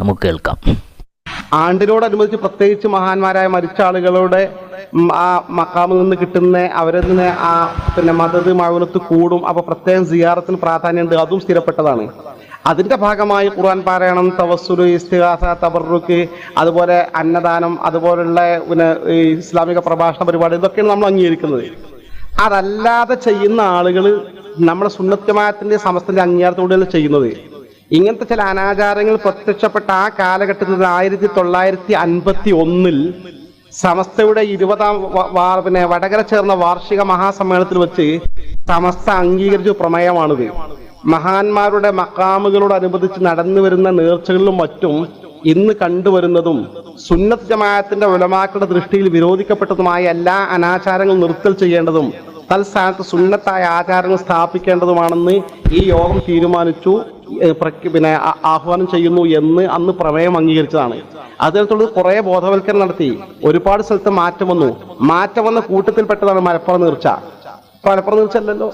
നമുക്ക് കേൾക്കാം. ആണ്ടിനോടനുബന്ധിച്ച് പ്രത്യേകിച്ച് മഹാന്മാരായ മരിച്ച ആളുകളുടെ ആ മക്കാമിൽ നിന്ന് കിട്ടുന്ന അവരിൽ നിന്ന് ആ പിന്നെ മദത് മൗനത്ത് കൂടും. അപ്പൊ പ്രത്യേകം സിയാറത്തിന് പ്രാധാന്യമുണ്ട്. അതും സ്ഥിരപ്പെട്ടതാണ്. അതിന്റെ ഭാഗമായി ഖുർആൻ പാരായണം തവസ്സുലു ഇസ്തിഹാസ തബറുക്ക് അതുപോലെ അന്നദാനം അതുപോലുള്ള പിന്നെ ഇസ്ലാമിക പ്രഭാഷണ പരിപാടി ഇതൊക്കെയാണ് നമ്മൾ അംഗീകരിക്കുന്നത്. അതല്ലാതെ ചെയ്യുന്ന ആളുകൾ നമ്മുടെ സുന്നത്യമായത്തിന്റെ സമസ്തന്റെ അംഗീകാരത്തോടെയാണ് ചെയ്യുന്നത്. ഇങ്ങനത്തെ ചില അനാചാരങ്ങൾ പ്രത്യക്ഷപ്പെട്ട ആ കാലഘട്ടത്തിൽ ആയിരത്തി തൊള്ളായിരത്തി അൻപത്തി ഒന്നിൽ സമസ്തയുടെ ഇരുപതാം പിന്നെ വടകര ചേർന്ന വാർഷിക മഹാസമ്മേളനത്തിൽ വെച്ച് സമസ്ത അംഗീകരിച്ച പ്രമേയമാണിത്. മഹാന്മാരുടെ മക്കാമുകളോടനുബന്ധിച്ച് നടന്നു വരുന്ന നേർച്ചകളിലും മറ്റും ഇന്ന് കണ്ടുവരുന്നതും സുന്നത്ത് ജമാഅത്തിന്റെ ഉലമാക്കളുടെ ദൃഷ്ടിയിൽ വിരോധിക്കപ്പെട്ടതുമായ എല്ലാ അനാചാരങ്ങളും നിർത്തൽ ചെയ്യേണ്ടതും തൽസ്ഥാനത്ത് സുന്നത്തായ ആചാരങ്ങൾ സ്ഥാപിക്കേണ്ടതുമാണെന്ന് ഈ യോഗം തീരുമാനിച്ചു. പിന്നെ ആഹ്വാനം ചെയ്യുന്നു എന്ന് അന്ന് പ്രമേയം അംഗീകരിച്ചതാണ്. അതിനകത്തുള്ളത് കുറെ ബോധവൽക്കരണം നടത്തി. ഒരുപാട് സ്ഥലത്ത് മാറ്റം വന്നു. മാറ്റം വന്ന കൂട്ടത്തിൽപ്പെട്ടതാണ് മലപ്പുറം നീർച്ച. മലപ്പുറം നീർച്ച അല്ലല്ലോ?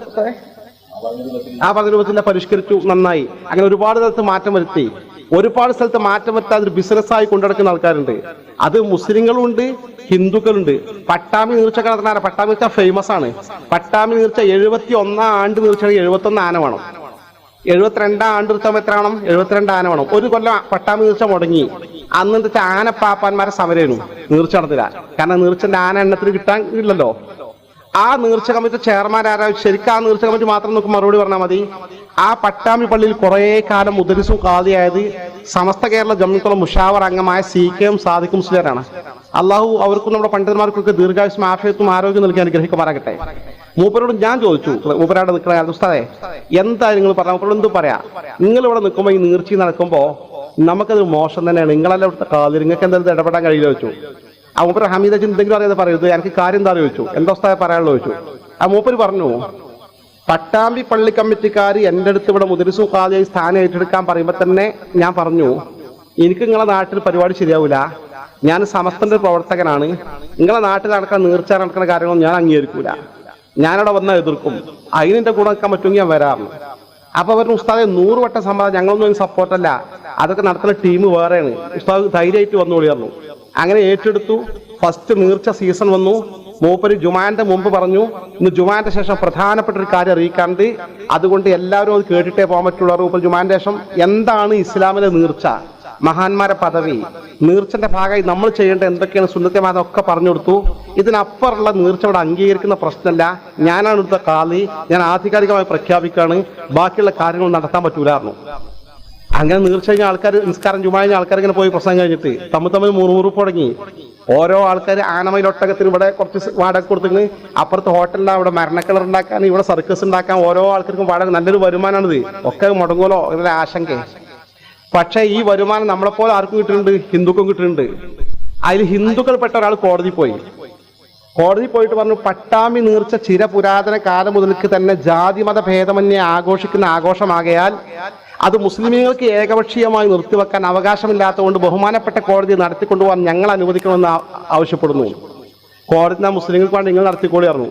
ആ പതിരൂപത്തിലെ പരിഷ്കരിച്ചു നന്നായി. അങ്ങനെ ഒരുപാട് സ്ഥലത്ത് മാറ്റം വരുത്തി. ഒരുപാട് സ്ഥലത്ത് മാറ്റം വരുത്താതെ ഒരു ബിസിനസ്സായി കൊണ്ടുനടക്കുന്ന ആൾക്കാരുണ്ട്. അത് മുസ്ലിങ്ങളുണ്ട് ഹിന്ദുക്കളുണ്ട്. പട്ടാമി നീർച്ച നടത്തുന്ന പട്ടാമി നീർച്ച ഫേമസ് ആണ്. പട്ടാമി നീർച്ച എഴുപത്തി ഒന്നാം ആണ്ട് നീർച്ചയാണെങ്കിൽ എഴുപത്തി ഒന്ന് ആന വേണം. എഴുപത്തിരണ്ടാം ആണ്ടുത്സവം എത്ര വേണം എഴുപത്തിരണ്ട് ആന വേണം. ഒരു കൊല്ലം പട്ടാമി നീർച്ച മുടങ്ങി. അന്ന് എന്താ ആനപ്പാപ്പാന്മാരെ സമരമായിരുന്നു നീർച്ച നടത്തില്ല. കാരണം നീർച്ചന്റെ ആന എണ്ണത്തിന് കിട്ടാൻ ഇല്ലല്ലോ. ആ നീർച്ച കമ്മിറ്റി ചെയർമാൻ ആരാ? ശരിക്കും ആ നീർച്ച കമ്മിറ്റി മാത്രം നമുക്ക് മറുപടി പറഞ്ഞാൽ മതി. ആ പട്ടാമ്പി പള്ളിയിൽ കുറെ കാലം മുദരിസും കാതിയായത് സമസ്ത കേരള ജമ്മിക്കുളം മുഷാവർ അംഗമായ സി കെ എം സാദിഖ് മുസ്ലിയാരാണ് അള്ളാഹു അവർക്കും നമ്മുടെ പണ്ഡിതന്മാർക്കൊക്കെ ദീർഘായുസും ആഫിയത്തും ആരോഗ്യം നൽകി അനുഗ്രഹിക്കുമാറാകട്ടെ. മൂപ്പരോട് ഞാൻ ചോദിച്ചു മൂപ്പരായിട്ട് നിൽക്കണ ഉസ്താദേ എന്താ നിങ്ങൾ പറഞ്ഞ? മൂപ്പരോട് എന്ത് പറയാ. നിങ്ങൾ ഇവിടെ നിൽക്കുമ്പോൾ ഈ നീർച്ചി നടക്കുമ്പോൾ നമുക്കത് മോശം തന്നെയാണ്. നിങ്ങളെല്ലാം ഇവിടുത്തെ കാതിൽ. നിങ്ങൾക്ക് എന്തായാലും ഇടപെടാൻ കഴിയില്ല വെച്ചു ആ മൂപ്പര ഹമീദ എന്തെങ്കിലും അറിയാതെ പറയരുത്. എനിക്ക് കാര്യം എന്താ ചോദിച്ചു? എന്താ ഉസ്താദെ പറയാനുള്ളത് ചോദിച്ചു. ആ മൂപ്പര് പറഞ്ഞു പട്ടാമ്പി പള്ളി കമ്മിറ്റിക്കാർ എന്റെ അടുത്ത് ഇവിടെ മുതിരിസു കാതിയായി സ്ഥാനം ഏറ്റെടുക്കാൻ പറയുമ്പോൾ തന്നെ ഞാൻ പറഞ്ഞു എനിക്ക് നിങ്ങളെ നാട്ടിൽ പരിപാടി ശരിയാവില്ല ഞാൻ സമസ്തന്റെ പ്രവർത്തകനാണ്. നിങ്ങളെ നാട്ടിൽ നടക്കുന്ന നീർച്ച നടക്കുന്ന കാര്യങ്ങളൊന്നും ഞാൻ അംഗീകരിക്കൂല. ഞാനവിടെ വന്നാൽ എതിർക്കും. അതിനെ കൂടെ നിൽക്കാൻ പറ്റുമെങ്കിൽ ഞാൻ വരാറുണ്ട് അപ്പൊ അവർ ഉസ്താദെ നൂറ് വട്ടം സമ്മതം ഞങ്ങളൊന്നും സപ്പോർട്ടല്ല അതൊക്കെ നടത്തുന്ന ടീം വേറെയാണ്. ഉസ്താദ് ധൈര്യമായിട്ട് വന്നു വിളിയായിരുന്നു അങ്ങനെ ഏറ്റെടുത്തു. ഫസ്റ്റ് നീർച്ച സീസൺ വന്നു. മൂപ്പര് ജുമാന്റെ മുമ്പ് പറഞ്ഞു ഇന്ന് ജുമാന്റെ ശേഷം പ്രധാനപ്പെട്ട ഒരു കാര്യം അറിയിക്കാണ്ട് അതുകൊണ്ട് എല്ലാവരും അത് കേട്ടിട്ടേ പോകാൻ പറ്റുള്ളൂ ജുമാന്റെ ശേഷം എന്താണ് ഇസ്ലാമിലെ നീർച്ച? മഹാന്മാരെ പദവി. നീർച്ചന്റെ ഭാഗമായി നമ്മൾ ചെയ്യേണ്ട എന്തൊക്കെയാണ്? സുന്നത്യമാനം ഒക്കെ പറഞ്ഞു കൊടുത്തു. ഇതിനപ്പുറമുള്ള നീർച്ച അംഗീകരിക്കുന്ന പ്രശ്നമല്ല. ഞാനാണ് ഇവിടുത്തെ കാളി. ഞാൻ ആധികാരികമായി പ്രഖ്യാപിക്കുകയാണ്. ബാക്കിയുള്ള കാര്യങ്ങൾ നടത്താൻ പറ്റൂലായിരുന്നു. അങ്ങനെ നീർച്ച കഴിഞ്ഞ ആൾക്കാർ നിസ്കാരം ചുമ കഴിഞ്ഞ ആൾക്കാർ ഇങ്ങനെ പോയി പ്രസംഗം കഴിഞ്ഞിട്ട് തമ്മിൽ തമ്മിൽ മുറുമുറുപ്പ് തുടങ്ങി. ഓരോ ആൾക്കാർ ആനമയിലൊട്ടകത്തിന് ഇവിടെ കുറച്ച് വാടക കൊടുത്തിട്ട് അപ്പുറത്ത് ഹോട്ടലിൽ അവിടെ മരണക്കിളർ ഉണ്ടാക്കാൻ ഇവിടെ സർക്കസ് ഉണ്ടാക്കാൻ ഓരോ ആൾക്കാർക്കും വാടക നല്ലൊരു വരുമാനമാണിത് ഒക്കെ മുടങ്ങുമല്ലോ അങ്ങനെ ആശങ്ക. പക്ഷേ ഈ വരുമാനം നമ്മളെപ്പോലെ ആർക്കും കിട്ടുന്നുണ്ട്? ഹിന്ദുക്കും കിട്ടുന്നുണ്ട്. അതിൽ ഹിന്ദുക്കൾപ്പെട്ട ഒരാൾ കോടതി പോയി. കോടതി പോയിട്ട് പറഞ്ഞു പട്ടാമി നീർച്ച ചിര പുരാതന കാലം മുതൽക്ക് തന്നെ ജാതിമത ഭേദമന്യെ ആഘോഷിക്കുന്ന ആഘോഷമാകയാൽ അത് മുസ്ലിമീങ്ങൾക്ക് ഏകപക്ഷീയമായി നിർത്തിവെക്കാൻ അവകാശമില്ലാത്തതുകൊണ്ട് ബഹുമാനപ്പെട്ട കോടതി നടത്തിക്കൊണ്ടുപോകാൻ ഞങ്ങൾ അനുവദിക്കണമെന്ന് ആവശ്യപ്പെടുന്നു. കോടതി നാ മുസ്ലിങ്ങൾക്ക് വേണ്ടി നിങ്ങൾ നടത്തിക്കോളി പറഞ്ഞു.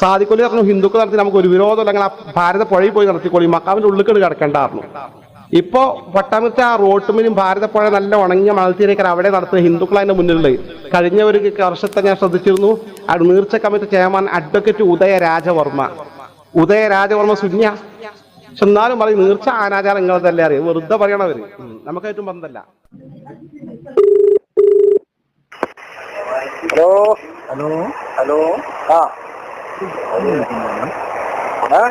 സാധിക്കൊലി പറഞ്ഞു ഹിന്ദുക്കൾ നടത്തി നമുക്ക് ഒരു വിരോധം അല്ലെങ്കിൽ ആ ഭാരത പുഴയിൽ പോയി നടത്തിക്കോളി. മക്കാവിന്റെ ഉള്ളിൽ കിടക്കണ്ടായിരുന്നു ഇപ്പോ പട്ടാമത്തെ ആ റോട്ടുമിലും ഭാരതപ്പുഴ നല്ല ഉണങ്ങിയ മണൽത്തീരേക്കർ അവിടെ നടത്തുന്ന ഹിന്ദുക്കൾ അതിന്റെ മുന്നിലുള്ളത്. കഴിഞ്ഞ ഒരു വർഷത്തെ ഞാൻ ശ്രദ്ധിച്ചിരുന്നു. അവിടെ നീർച്ച committee chairman advocate Udaya Rajavarma. Udaya Rajavarma സുന്യ പക്ഷെ എന്നാലും പറയും നീർച്ച അനാചാരം നിങ്ങളതല്ലേ അറിയാം വെറുതെ പറയണവര് നമുക്ക് ഏറ്റവും ബന്ധമല്ല. ഹലോ? ഹലോ? ഹലോ? ആ. ആ?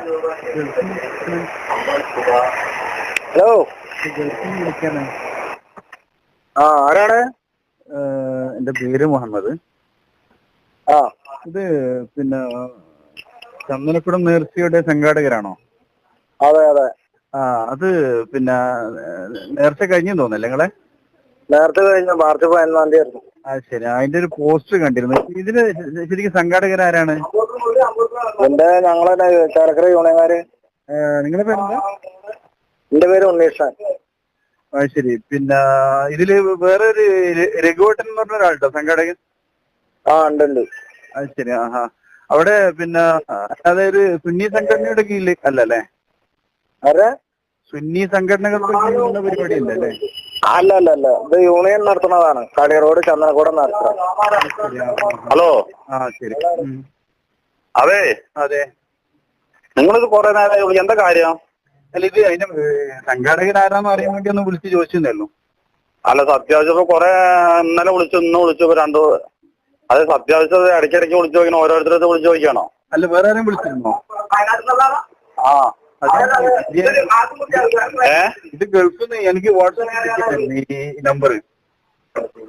ഹലോ. ആ ആരാണ്? എന്റെ പേര് മുഹമ്മദ്. ആ. ഇത് പിന്നെ ചന്ദനക്കുടം നേർച്ചയുടെ സംഘാടകരാണോ? അതെ അതെ. ആ അത് പിന്നെ നേർച്ച കഴിഞ്ഞു തോന്നല്ലേ നിങ്ങളെ? നേരത്തെ കഴിഞ്ഞ മാർച്ച് പതിനൊന്നാം തീയതി ആയിരുന്നു ആ ശരി. അതിന്റെ ഒരു പോസ്റ്റ് കണ്ടിരുന്നു. ഇതിന് ശരിക്കും ശരിക്കും സംഘാടകരാരാണ് എന്റെ ഞങ്ങളെ ചരക്കര യൂണിയൻകാര്. നിങ്ങളെ പേരെന്താ? എന്റെ പേര് ഉണ്ണീഷ് അത് ശരി. പിന്നെ ഇതിൽ വേറെ ഒരു രഘുവട്ടൻ എന്ന് പറഞ്ഞ ഒരാളുണ്ടോ സംഘാടകൻ? ആ ഉണ്ട് ഉണ്ട് അത് ശരി ആഹാ. അവിടെ പിന്നെ അതായത് സുന്നി സംഘടനയുടെ കീഴിൽ അല്ലല്ലേ? അല്ലേ ആരെ? സുന്നി സംഘടനകളുടെ കീഴിലുള്ള പരിപാടി ഇല്ലല്ലേ അല്ല? അല്ല അല്ല ഇത് യൂണിയൻ നടത്തുന്നതാണ്. കളി റോഡ് ചന്ദനക്കൂടം നടത്തുന്നത് ഹലോ? ആ ശരി. അതെ. അതെ. നിങ്ങളിത് കുറെ നേരമായി എന്താ കാര്യം? അല്ല ഇത് അതിന്റെ സംഘാടകർ ആരാന്ന് അറിയാൻ വേണ്ടി ഒന്ന് വിളിച്ച് ചോദിച്ചിരുന്നല്ലോ. അല്ല സത്യാവശ്യം കുറെ ഇന്നലെ വിളിച്ചു ഇന്ന് വിളിച്ചു രണ്ടു അത് സത്യാവശ്യം ഇടയ്ക്കിടയ്ക്ക് വിളിച്ചു ചോദിക്കണം? ഓരോരുത്തരത്ത് വിളിച്ചു ചോദിക്കണോ? അല്ല വേറെ ആരും വിളിച്ചിരുന്നോ? ആ. ഇത് ഗൾഫിൽ നിന്ന് എനിക്ക് വാട്സാപ്പ് ഈ നമ്പർ.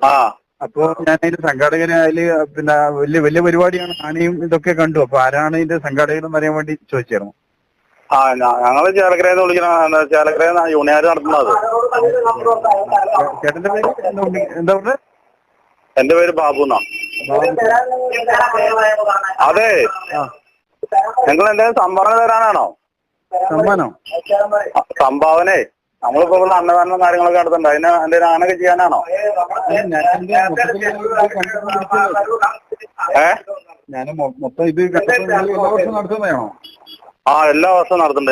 ആ. അപ്പോ ഞാൻ അതിന്റെ സംഘാടകരെ അതിൽ പിന്നെ വലിയ വലിയ പരിപാടിയാണ്. ആനയും ഇതൊക്കെ കണ്ടു. അപ്പൊ ആരാണ് ഇതിന്റെ സംഘാടകരെന്ന് അറിയാൻ വേണ്ടി ചോദിച്ചായിരുന്നു ആ ഞങ്ങൾ ചേലക്കരയിൽ നിന്ന് വിളിക്കണ ചേലക്കരയിൽ നിന്ന് യൂണിയർ നടത്തുന്നത്. ചേട്ടന്റെ പേര് എന്താ പറഞ്ഞത് എന്റെ പേര് ബാബു എന്നാ. അതെ. നിങ്ങൾ എന്തെങ്കിലും സംഭാവന തരാനാണോ? സമ്മാനോ? സംഭാവനേ. നമ്മളിപ്പോ ഇവിടെ അന്നദാനം കാര്യങ്ങളൊക്കെ നടത്തുന്നുണ്ട് അതിന് എന്തെങ്കിലും ആനൊക്കെ ചെയ്യാനാണോ? ഞാൻ. ഏ? ഞാൻ മൊത്തം ഇത് എല്ലാ നടത്തുന്നതാണോ? ആ എല്ലാ വർഷവും നടത്തുന്നുണ്ട്.